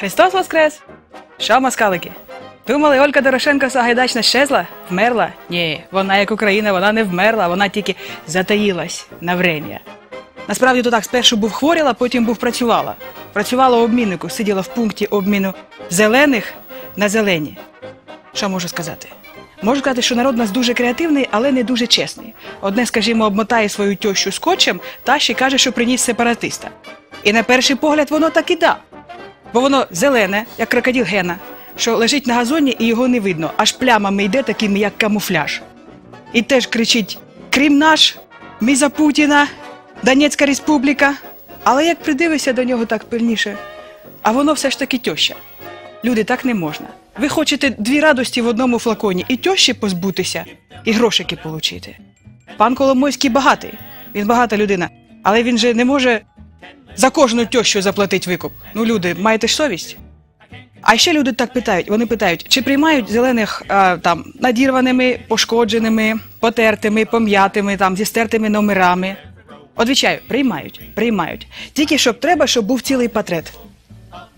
Христос Воскрес! Що, москалики? Думали, Олька Дорошенко Сагайдачна щезла? Вмерла? Ні, вона як Україна, вона не вмерла, вона тільки затаїлась на врем'я. Насправді то так, спершу був хворіла, потім був працювала. Працювала у обміннику, сиділа в пункті обміну зелених на зелені. Що можу сказати? Можу сказати, що народ у нас дуже креативний, але не дуже чесний. Одне, скажімо, обмотає свою тещу скотчем, та ще каже, що приніс сепаратиста. І на перший погляд воно так і да. Бо воно зелене, як крокодил Гена, що лежить на газоні і його не видно, аж плямами йде такими, як камуфляж. І теж кричить: Крим наш, ми за Путіна, Донецька республіка. Але як придивишся до нього так пильніше, а воно все ж таки тьоща. Люди, так не можна. Ви хочете дві радості в одному флаконі і тьощі позбутися, і грошики получити. Пан Коломойський багатий, він багата людина, але він же не може за кожну тьощу заплатити викуп. Ну, люди, маєте ж совість? А ще люди так питають: вони питають, чи приймають зелених а, там надірваними, пошкодженими, потертими, пом'ятими, там зі стертими номерами. Одвічаю, приймають, приймають. Тільки щоб треба, щоб був цілий патрет.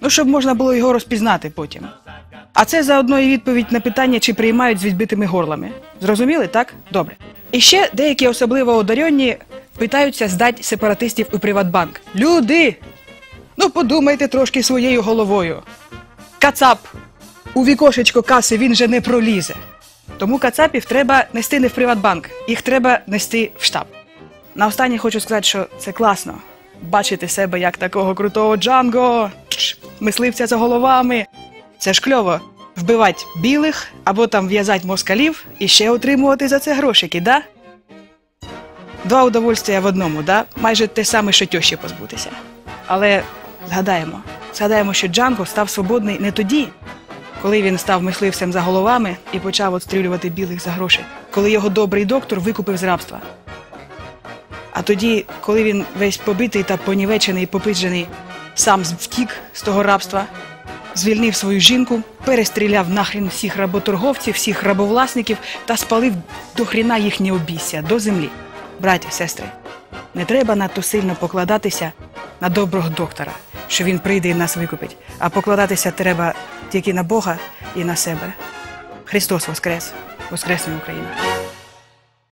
Ну, щоб можна було його розпізнати потім. А це заодно і відповідь на питання, чи приймають з відбитими горлами. Зрозуміли, так? Добре. І ще деякі особливо одаренні питаються здати сепаратистів у Приватбанк. Люди! Ну подумайте трошки своєю головою. Кацап у вікошечко каси він же не пролізе. Тому кацапів треба нести не в Приватбанк, їх треба нести в штаб. На останнє хочу сказати, що це класно. Бачити себе як такого крутого Джанго, мисливця за головами. Це ж кльово. Вбивати білих або там в'язати москалів і ще отримувати за це грошики, да? Два удовольствия в одному, да? Майже те саме, що тьощі позбутися. Але згадаємо, згадаємо, що Джанго став свободний не тоді, коли він став мисливцем за головами і почав отстрілювати білих за гроші, коли його добрий доктор викупив з рабства. А тоді, коли він весь побитий та понівечений попиджений, сам втік з того рабства, звільнив свою жінку, перестріляв нахрін всіх работорговців, всіх рабовласників та спалив до хріна їхнє обійся до землі. Браті, сестри, не треба надто сильно покладатися на доброго доктора, що він прийде і нас викупить, а покладатися треба тільки на Бога і на себе. Христос Воскрес! Воскресне Україна!